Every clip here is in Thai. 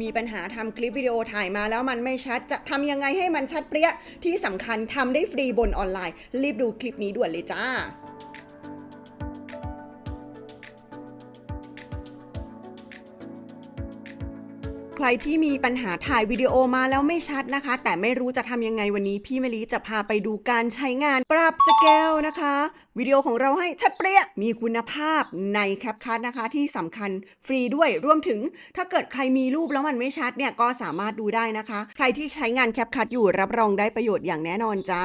มีปัญหาทำคลิปวิดีโอถ่ายมาแล้วมันไม่ชัด จะทำยังไงให้มันชัดเปรี้ยที่สำคัญทำได้ฟรีบนออนไลน์ รีบดูคลิปนี้ด่วนเลยจ้าใครที่มีปัญหาถ่ายวิดีโอมาแล้วไม่ชัดนะคะ แต่ไม่รู้จะทำยังไงวันนี้พี่มลิจะพาไปดูการใช้งานปรับสเกลนะคะ วิดีโอของเราให้ชัดเปรี้ย มีคุณภาพในแคปคัทนะคะที่สำคัญฟรีด้วยรวมถึงถ้าเกิดใครมีรูปแล้วมันไม่ชัดเนี่ยก็สามารถดูได้นะคะ ใครที่ใช้งานแคปคัทอยู่รับรองได้ประโยชน์อย่างแน่นอนจ้า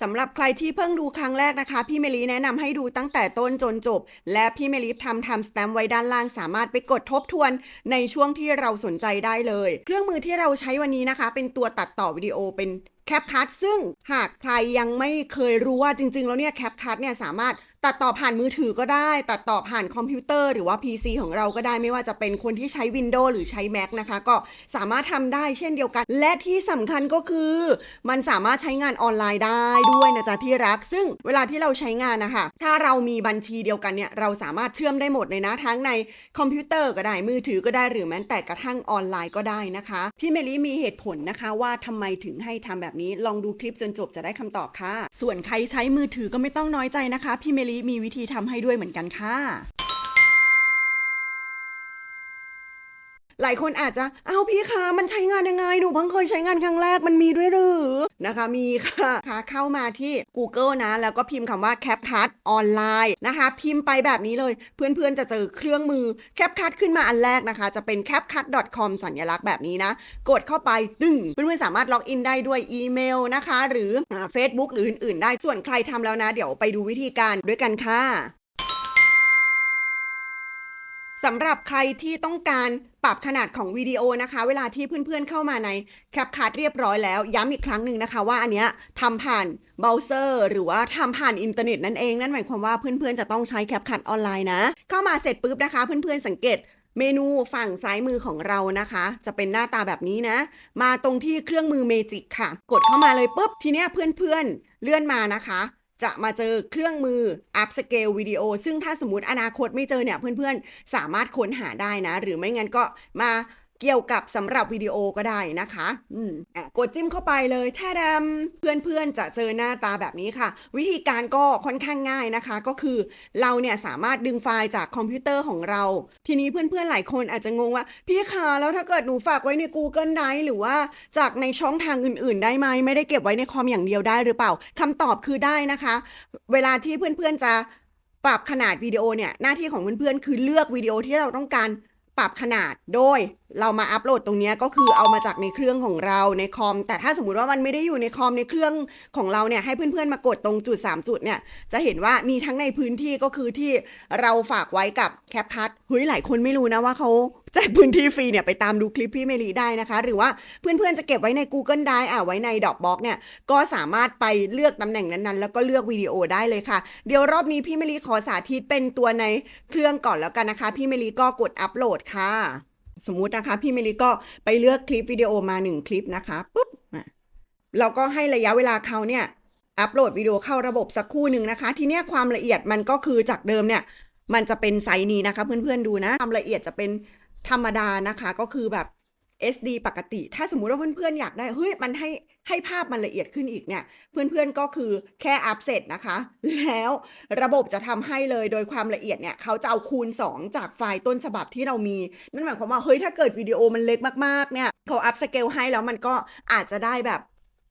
สำหรับใครที่เพิ่งดูครั้งแรกนะคะ พี่เมลีแนะนำให้ดูตั้งแต่ต้นจนจบ และพี่เมลีทำทำสแตมป์ไว้ด้านล่างสามารถไปกดทบทวนในช่วงที่เราสนใจได้เลย เครื่องมือที่เราใช้วันนี้นะคะ เป็นตัวตัดต่อวิดีโอเป็นแคปคัทซึ่งหากใครยังไม่เคยรู้ว่าจริง ๆ แล้วเนี่ยแคปคัทเนี่ยสามารถ ตัดต่อผ่านมือถือก็ได้ ตัดต่อผ่านคอมพิวเตอร์หรือว่า PC ของเราก็ได้ไม่ว่าจะเป็นคนที่ใช้ Windows หรือใช้ Mac นะคะ ก็สามารถทำได้เช่นเดียวกัน และที่สำคัญก็คือ มันสามารถใช้งานออนไลน์ได้ด้วยนะจ๊ะที่รัก ซึ่งเวลาที่เราใช้งานนะคะ ถ้าเรามีบัญชีเดียวกันเนี่ยเราสามารถเชื่อมได้หมดเลยนะทั้งในคอมพิวเตอร์ก็ได้มือถือก็ได้หรือแม้แต่กระทั่งออนไลน์ก็ได้นะคะพี่เมลี่มีเหตุผลนะคะว่าทำไมถึงให้ทำแบบนี้ลองดูคลิปจนจบจะได้คำตอบค่ะ ส่วนใครใช้มือถือก็ไม่ต้องน้อยใจนะคะพี่เมลี่มีวิธีทำให้ด้วยเหมือนกันค่ะ หลายคนอาจจะ เอาพี่คะมันใช้งานยังไง หนูเพิ่งเคยใช้งานครั้งแรกมันมีด้วยหรือนะคะ มีค่ะค่ะเข้ามาที่ Google นะ แล้วก็พิมพ์คำว่า CapCut ออนไลน์นะคะ พิมพ์ไปแบบนี้เลย เพื่อนๆจะเจอเครื่องมือ CapCut ขึ้นมาอันแรกนะคะ จะเป็น capcut.com สัญลักษณ์แบบนี้นะ กดเข้าไปตึ้งเพื่อนๆสามารถล็อกอินได้ด้วยอีเมลนะคะ หรือเฟซบุ๊กหรืออื่นๆ ได้ส่วนใครทำแล้วนะ เดี๋ยวไปดูวิธีการด้วยกันค่ะ สำหรับใครที่ต้องการปรับขนาดของวิดีโอนะคะ เวลาที่เพื่อนๆเข้ามาใน CapCut เรียบร้อยแล้ว ย้ำอีกครั้งหนึ่งนะคะ ว่าอันเนี้ยทำผ่านเบราว์เซอร์หรือว่าทำผ่านอินเทอร์เน็ตนั่นเองนั่นหมายความว่าเพื่อนๆจะต้องใช้ CapCut ออนไลน์นะ เข้ามาเสร็จปุ๊บนะคะ เพื่อนๆสังเกตเมนูฝั่งซ้ายมือของเรานะคะ จะเป็นหน้าตาแบบนี้นะ มาตรงที่เครื่องมือเมจิกค่ะ กดเข้ามาเลยปุ๊บทีเนี้ยเพื่อนๆเลื่อนมานะคะ จะมาเจอเครื่องมือ upscale วิดีโอซึ่งถ้าสมมติอนาคตไม่เจอเนี่ยเพื่อนๆ สามารถค้นหาได้นะ หรือไม่งั้นก็มา เกี่ยวกับสำหรับวิดีโอก็ได้นะคะ อืมอะกดจิ้มเข้าไปเลยแท้ดำเพื่อนๆจะเจอหน้าตาแบบนี้ค่ะ วิธีการก็ค่อนข้างง่ายนะคะ ก็คือเราเนี่ยสามารถดึงไฟล์จากคอมพิวเตอร์ของเรา ทีนี้เพื่อนๆหลายคนอาจจะงงว่า พี่คะแล้วถ้าเกิดหนูฝากไว้ใน Google Drive หรือว่าจากในช่องทางอื่น ๆ ได้ไหมไม่ได้เก็บไว้ในคอมอย่างเดียวได้หรือเปล่าคำตอบคือได้นะคะ เวลาที่เพื่อนๆจะปรับขนาดวิดีโอเนี่ยหน้าที่ของเพื่อนๆคือเลือกวิดีโอที่เราต้องการ ปรับขนาดโดยเรามาอัปโหลดตรงนี้ก็คือเอามาจากในเครื่องของเราในคอม แต่ถ้าสมมติว่ามันไม่ได้อยู่ในคอมในเครื่องของเราเนี่ยให้เพื่อนๆมากดตรงจุด 3 จุดเนี่ยจะเห็นว่ามีทั้งในพื้นที่ก็คือที่เราฝากไว้กับแคปคัทเฮ้ยหลายคนไม่รู้นะว่าเขา แจกพื้นที่ฟรีเนี่ยไปตามดูคลิปพี่เมลีได้นะคะ หรือว่าเพื่อนๆจะเก็บไว้ใน Google Drive อะไว้ใน Dropbox เนี่ยก็สามารถไปเลือกตำแหน่งนั้นๆ แล้วก็เลือกวิดีโอได้เลยค่ะ เดี๋ยวรอบนี้พี่เมลีขอสาธิตเป็นตัวในเครื่องก่อนแล้วกันนะคะ พี่เมลีก็กดอัปโหลดค่ะ สมมุตินะคะ พี่เมลีก็ไปเลือกคลิปวิดีโอมาหนึ่งคลิปนะคะปุ๊บอะเราก็ให้ระยะเวลาเขาเนี่ยอัปโหลดวิดีโอเข้าระบบสักครู่หนึ่งนะคะ ทีเนี้ยความละเอียดมันก็คือจากเดิมเนี่ยมันจะเป็นไซส์นี้นะคะ เพื่อนๆดูนะ ความละเอียดจะเป็น ธรรมดานะคะก็คือแบบ SD ปกติ ถ้าสมมุติว่าเพื่อนๆอยากได้ เฮ้ย มันให้ให้ภาพมันละเอียดขึ้นอีกเนี่ย เพื่อนๆก็คือแค่อัพเสร็จนะคะ แล้วระบบจะทำให้เลยโดยความละเอียดเนี่ย เขาจะเอาคูณ 2 จากไฟล์ต้นฉบับที่เรามี นั่นหมายความว่า เฮ้ย ถ้าเกิดวิดีโอมันเล็กมากๆ เนี่ย เขาอัพสเกลให้แล้วมันก็อาจจะได้แบบ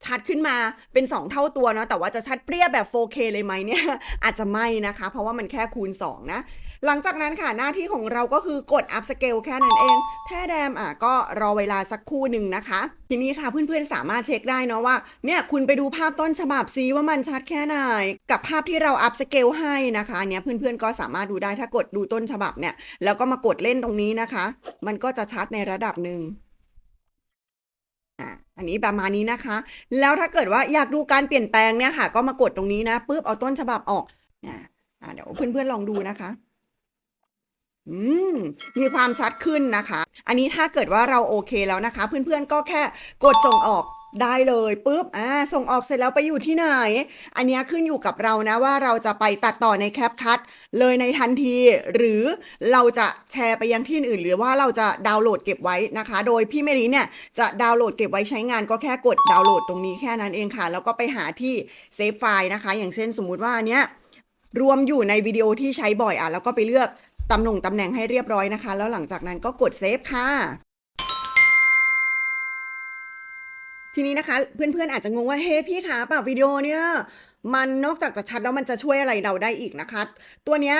ชัดขึ้นมาเป็น 2 เท่าตัวเนาะแต่ว่าจะชัดเปรี้ยแบบ 4K เลยไหมเนี่ย อาจจะไม่นะคะ เพราะว่ามันแค่คูณ 2 นะ หลังจากนั้นค่ะหน้าที่ของเราก็คือกด up scale แค่นั้นเอง แท้แดมอะก็รอเวลาสักครู่หนึ่งนะคะ ทีนี้ค่ะเพื่อนๆสามารถเช็คได้เนาะว่าเนี่ยคุณไปดูภาพต้นฉบับซิว่ามันชัดแค่ไหน กับภาพที่เรา up scale ให้นะคะเนี่ยเพื่อนๆก็สามารถดูได้ถ้ากดดูต้นฉบับเนี่ยแล้วก็มากดเล่นตรงนี้นะคะ มันก็จะชัดในระดับหนึ่ง อันนี้ประมาณนี้นะคะ แล้วถ้าเกิดว่าอยากดูการเปลี่ยนแปลงเนี่ยค่ะ ก็มากดตรงนี้นะปุ๊บเอาต้นฉบับออกอะอะเดี๋ยวเพื่อนๆลองดูนะคะอืมมีความชัดขึ้นนะคะ อันนี้ถ้าเกิดว่าเราโอเคแล้วนะคะ เพื่อนๆก็แค่กดส่งออก ได้เลยปุ๊บอ่าส่งออกเสร็จแล้วไปอยู่ที่ไหน อันนี้ขึ้นอยู่กับเรานะว่าเราจะไปตัดต่อในแคปคัทเลยในทันที หรือเราจะแชร์ไปยังที่อื่น หรือว่าเราจะดาวน์โหลดเก็บไว้นะคะ โดยพี่เมลีเนี่ยจะดาวน์โหลดเก็บไว้ใช้งานก็แค่กดดาวน์โหลดตรงนี้แค่นั้นเองค่ะ แล้วก็ไปหาที่เซฟไฟล์นะคะ อย่างเช่นสมมุติว่าอันเนี้ยรวมอยู่ในวิดีโอที่ใช้บ่อยอะแล้วก็ไปเลือกตำแหน่งตำแหน่งให้เรียบร้อยนะคะ แล้วหลังจากนั้นก็กดเซฟค่ะ ทีนี้นะคะ เพื่อนๆอาจจะงงว่าเฮ้พี่คะปรับวิดีโอเนี่ยมันนอกจากจะชัดแล้วมันจะช่วยอะไรเราได้อีกนะคะ ตัวเนี้ย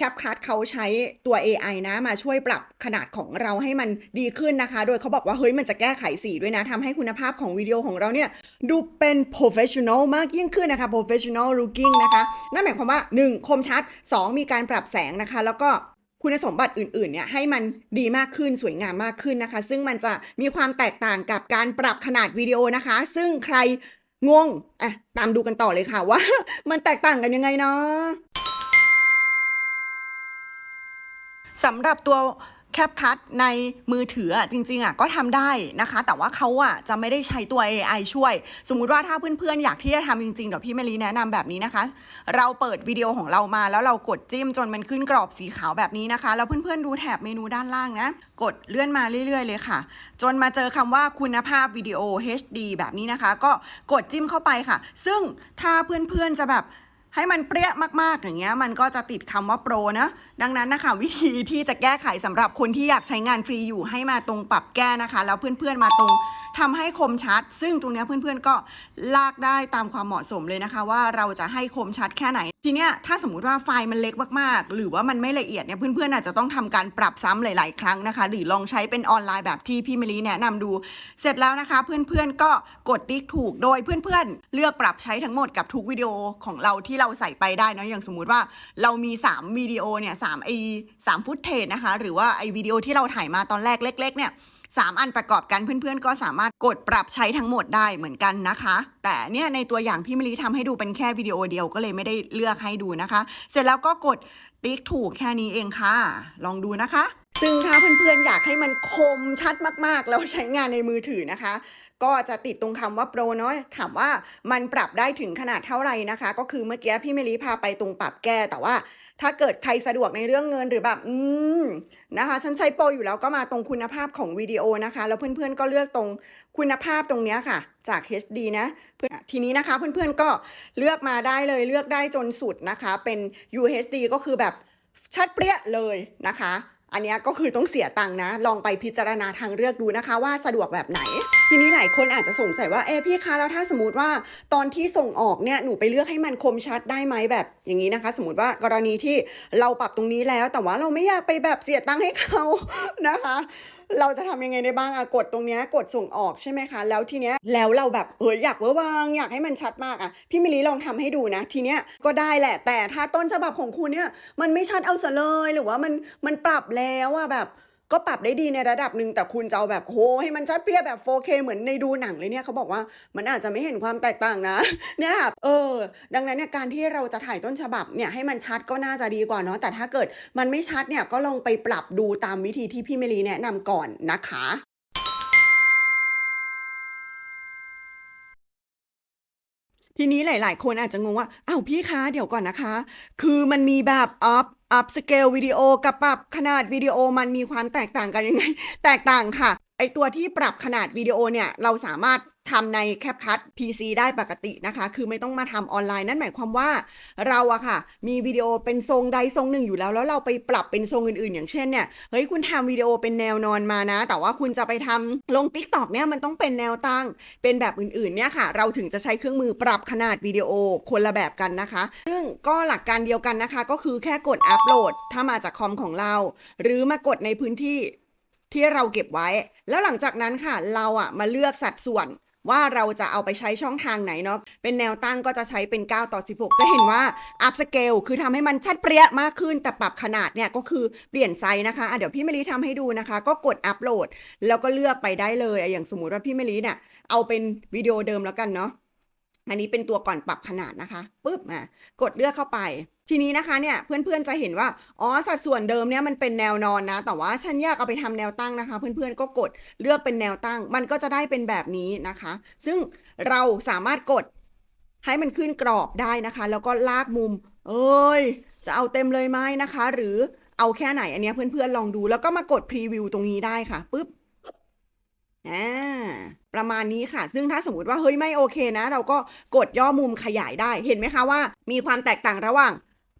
CapCut เขาใช้ตัว AI นะ มาช่วยปรับขนาดของเราให้มันดีขึ้นนะคะ โดยเขาบอกว่า เฮ้ย มันจะแก้ไขสีด้วยนะทำให้คุณภาพของวิดีโอของเราเนี่ย ดูเป็น professional มากยิ่งขึ้นนะคะ professional looking นะคะ นั่นหมายความว่า 1. คมชัด 2. มีการปรับแสงนะคะ แล้วก็ คุณสมบัติอื่นๆเนี่ยให้มันดีมากขึ้นสวยงามมากขึ้นนะคะ ซึ่งมันจะมีความแตกต่างกับการปรับขนาดวิดีโอนะคะ ซึ่งใครงงอะตามดูกันต่อเลยค่ะว่า มันแตกต่างกันยังไงเนาะสำหรับตัว แคปคัทในมือถือจริงๆอะก็ทำได้นะคะ แต่ว่าเขาอะจะไม่ได้ใช้ตัว AI ช่วย สมมุติว่าถ้าเพื่อนๆ อยากที่จะทำจริงๆเดี๋ยวพี่เมลีแนะนำแบบนี้นะคะ เราเปิดวิดีโอของเรามาแล้วเรากดจิ้มจนมันขึ้นกรอบสีขาวแบบนี้นะคะ แล้วเพื่อนๆดูแถบเมนูด้านล่างนะ กดเลื่อนมาเรื่อยๆ เลยค่ะ จนมาเจอคำว่าคุณภาพวิดีโอ HD แบบนี้นะคะ ก็กดจิ้มเข้าไปค่ะ ซึ่งถ้าเพื่อนๆจะแบบ ให้มันเปรี้ยมากๆอย่างเงี้ยมันก็จะติดคำว่าโปรนะ ดังนั้นนะคะวิธีที่จะแก้ไขสำหรับคนที่อยากใช้งานฟรีอยู่ให้มาตรงปรับแก้นะคะ แล้วเพื่อนๆมาตรงทำให้คมชัด ซึ่งตรงเนี้ยเพื่อนๆก็ลากได้ตามความเหมาะสมเลยนะคะ ว่าเราจะให้คมชัดแค่ไหน ทีเนี้ยถ้าสมมุติว่าไฟล์มันเล็กมากๆ หรือว่ามันไม่ละเอียดเนี่ยเพื่อนๆอาจจะต้องทำการปรับซ้ำหลาย ๆ ครั้งนะคะ หรือลองใช้เป็นออนไลน์แบบที่พี่เมลีแนะนำดู เสร็จแล้วนะคะ เพื่อนๆก็กดติ๊กถูกโดยเพื่อนๆ เลือกปรับใช้ทั้งหมดกับทุกวิดีโอของเราที่เราใส่ไปได้นะอย่างสมมุติว่าเรามี 3วิดีโอเนี่ยสามไอสามฟุตเทจนะคะ หรือว่าไอวิดีโอที่เราถ่ายมาตอนแรกเล็ก ๆ เนี่ยสามอันประกอบกันเพื่อนๆ ก็สามารถกดปรับใช้ทั้งหมดได้เหมือนกันนะคะ แต่เนี่ยในตัวอย่างพี่มะลิทำให้ดูเป็นแค่วิดีโอเดียวก็เลยไม่ได้เลือกให้ดูนะคะ เสร็จแล้วก็กดติ๊กถูกแค่นี้เองค่ะ ลองดูนะคะ ซึ่งถ้าเพื่อนๆ อยากให้มันคมชัดมากๆ แล้วใช้งานในมือถือนะคะ ก็จะติดตรงคำว่าโปรเนาะถามว่ามันปรับได้ถึงขนาดเท่าไหร่นะคะ ก็คือเมื่อกี้พี่เมลีพาไปตรงปรับแก้แต่ว่าถ้าเกิดใครสะดวกในเรื่องเงินหรือแบบอืมนะคะฉันใช้โปรอยู่แล้วก็มาตรงคุณภาพของวิดีโอนะคะ แล้วเพื่อนๆก็เลือกตรงคุณภาพตรงนี้ค่ะ จาก HD นะทีนี้นะคะเพื่อนๆก็เลือกมาได้เลยเลือกได้จนสุดนะคะ เป็น UHD ก็คือแบบชัดเปรี้ยเลยนะคะ อันนี้ก็คือต้องเสียตังค์นะ ลองไปพิจารณาทางเลือกดูนะคะ ว่าสะดวกแบบไหน ทีนี้หลายคนอาจจะสงสัยว่าเอ๊ะพี่คะแล้วถ้าสมมติว่าตอนที่ส่งออกเนี่ยหนูไปเลือกให้มันคมชัดได้ไหมแบบอย่างนี้นะคะ สมมติว่ากรณีที่เราปรับตรงนี้แล้ว แต่ว่าเราไม่อยากไปแบบเสียตังค์ให้เขานะคะ เราจะทำยังไงได้บ้างอะกดตรงเนี้ยกดส่งออกใช่ไหมคะ แล้วทีเนี้ยแล้วเราแบบเอออยากเวอร์วางอยากให้มันชัดมากอะพี่มิลีลองทำให้ดูนะ ทีเนี้ยก็ได้แหละ แต่ถ้าต้นฉบับของคุณเนี่ยมันไม่ชัดเอาซะเลยหรือว่ามันมันปรับแล้วอะแบบ ก็ปรับได้ดีในระดับหนึ่งแต่คุณจะเอาแบบโหให้มันชัดเปรี้ยแบบ 4K เหมือนในดูหนังเลยเนี่ยเขาบอกว่ามันอาจจะไม่เห็นความแตกต่างนะเนี่ยค่ะเออ ดังนั้นเนี่ยการที่เราจะถ่ายต้นฉบับเนี่ยให้มันชัดก็น่าจะดีกว่าเนาะแต่ถ้าเกิดมันไม่ชัดเนี่ยก็ลองไปปรับดูตามวิธีที่พี่เมลีแนะนำก่อนนะคะ ทีนี้หลาย ๆ คนอาจจะงงว่าอ้าวพี่คะเดี๋ยวก่อนนะคะ คือมันมีแบบอัพอัพสเกลวิดีโอกับปรับขนาดวิดีโอมันมีความแตกต่างกันยังไง แตกต่างค่ะไอตัวที่ปรับขนาดวิดีโอเนี่ย เราสามารถ ทำใน CapCut PC ได้ปกตินะคะ คือไม่ต้องมาทำออนไลน์นั่นหมายความว่า เราอะค่ะ มีวิดีโอเป็นทรงใดทรงหนึ่งอยู่แล้ว แล้วเราไปปรับเป็นทรงอื่นๆ อย่างเช่นเนี่ยเฮ้ยคุณทำวิดีโอเป็นแนวนอนมานะ แต่ว่าคุณจะไปทำลง Tik t o k เนี่ยมันต้องเป็นแนวตั้งเป็นแบบอื่นๆเนี่ยค่ะ เราถึงจะใช้เครื่องมือปรับขนาดวิดีโอคนละแบบกันนะคะ ซึ่งก็หลักการเดียวกันนะคะ ก็คือแค่กดอัปโหลดถ้ามาจากคอมของเรา หรือมากดในพื้นที่ที่เราเก็บไว้ แล้วหลังจากนั้นค่ะ เราอะมาเลือกสัดส่วน ว่าเราจะเอาไปใช้ช่องทางไหนเนาะ เป็นแนวตั้งก็จะใช้เป็น 9 ต่อ 16 จะเห็นว่า up scale คือทำให้มันชัดเปรี้ยมากขึ้น แต่ปรับขนาดเนี่ยก็คือเปลี่ยนไซส์นะคะะเดี๋ยวพี่เมลีทำให้ดูนะคะ ก็กดอัปโหลด แล้วก็เลือกไปได้เลยอะอย่างสมมุติว่าพี่เมลีเนี่ยเอาเป็นวิดีโอเดิมแล้วกันเนาะ อันนี้เป็นตัวก่อนปรับขนาดนะคะปุ๊บมากดเลือกเข้าไป ทีนี้นะคะเนี่ยเพื่อนๆจะเห็นว่าอ๋อสัดส่วนเดิมเนี่ยมันเป็นแนวนอนนะ แต่ว่าฉันอยากเอาไปทำแนวตั้งนะคะ เพื่อนๆก็กดเลือกเป็นแนวตั้ง มันก็จะได้เป็นแบบนี้นะคะ ซึ่งเราสามารถกดให้มันขึ้นกรอบได้นะคะ แล้วก็ลากมุม เอ้ย จะเอาเต็มเลยไหมนะคะ หรือเอาแค่ไหนอันเนี้ยเพื่อนๆลองดู แล้วก็มากดพรีวิวตรงนี้ได้ค่ะปุ๊บอ่า ประมาณนี้ค่ะ ซึ่งถ้าสมมติว่าเฮ้ยไม่โอเคนะ เราก็กดย่อมุมขยายได้ เห็นไหมคะว่า มีความแตกต่างระหว่าง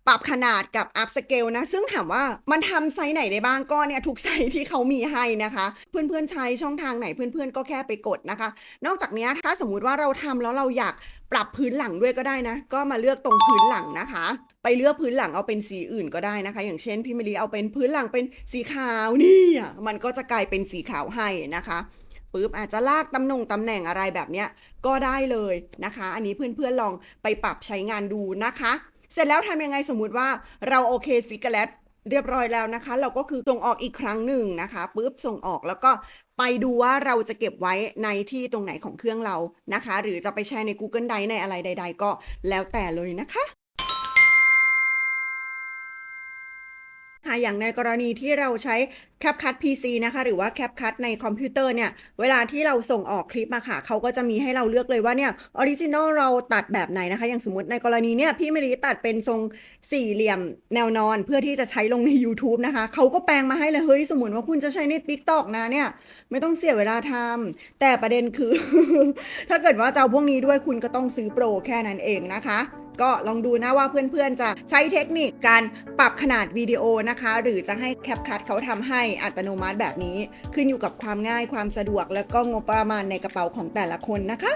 ปรับขนาดกับ up scale นะ ซึ่งถามว่ามันทำไซส์ไหนได้บ้างก็เนี่ยทุกไซส์ที่เขามีให้นะคะ เพื่อนๆใช้ช่องทางไหนเพื่อนๆ ก็แค่ไปกดนะคะ นอกจากนี้ถ้าสมมุติว่าเราทำแล้วเราอยากปรับพื้นหลังด้วยก็ได้นะ ก็มาเลือกตรงพื้นหลังนะคะ ไปเลือกพื้นหลังเอาเป็นสีอื่นก็ได้นะคะ อย่างเช่นพี่มลีเอาเป็นพื้นหลังเป็นสีขาวนี่อะมันก็จะกลายเป็นสีขาวให้นะคะ ปุ๊บอาจจะลากตำแหน่งตำแหน่งอะไรแบบเนี้ยก็ได้เลยนะคะ อันนี้เพื่อนๆลองไปปรับใช้งานดูนะคะ เสร็จแล้วทำยังไงสมมุติว่าเราโอเคซิกาเลตเรียบร้อยแล้วนะคะ เราก็คือส่งออกอีกครั้งหนึ่งนะคะปุ๊บส่งออกแล้วก็ไปดูว่าเราจะเก็บไว้ในที่ตรงไหนของเครื่องเรานะคะ หรือจะไปแชร์ใน Google Drive ในอะไรใด ๆ ก็แล้วแต่เลยนะคะ ค่ะอย่างในกรณีที่เราใช้ CapCut PC นะคะ หรือว่า CapCut ในคอมพิวเตอร์เนี่ย เวลาที่เราส่งออกคลิปมาค่ะ เขาก็จะมีให้เราเลือกเลยว่าเนี่ยออริจินอลเราตัดแบบไหนนะคะ อย่างสมมติในกรณีเนี่ย พี่มะลิตัดเป็นทรงสี่เหลี่ยมแนวนอนเพื่อที่จะใช้ลงใน YouTube นะคะ เขาก็แปลงมาให้เลย เฮ้ย สมมติว่าคุณจะใช้ใน TikTok นะเนี่ย ไม่ต้องเสียเวลาทำแต่ประเด็นคือ ถ้าเกิดว่าจะเอาพวกนี้ด้วยคุณก็ต้องซื้อโปรแค่นั้นเองนะคะก็ลองดูนะว่าเพื่อนๆจะใช้เทคนิคการปรับขนาดวิดีโอนะคะ หรือจะให้แคปคัตเขาทำให้อัตโนมัติแบบนี้ ขึ้นอยู่กับความง่ายความสะดวก และก็งบประมาณในกระเป๋าของแต่ละคนนะคะ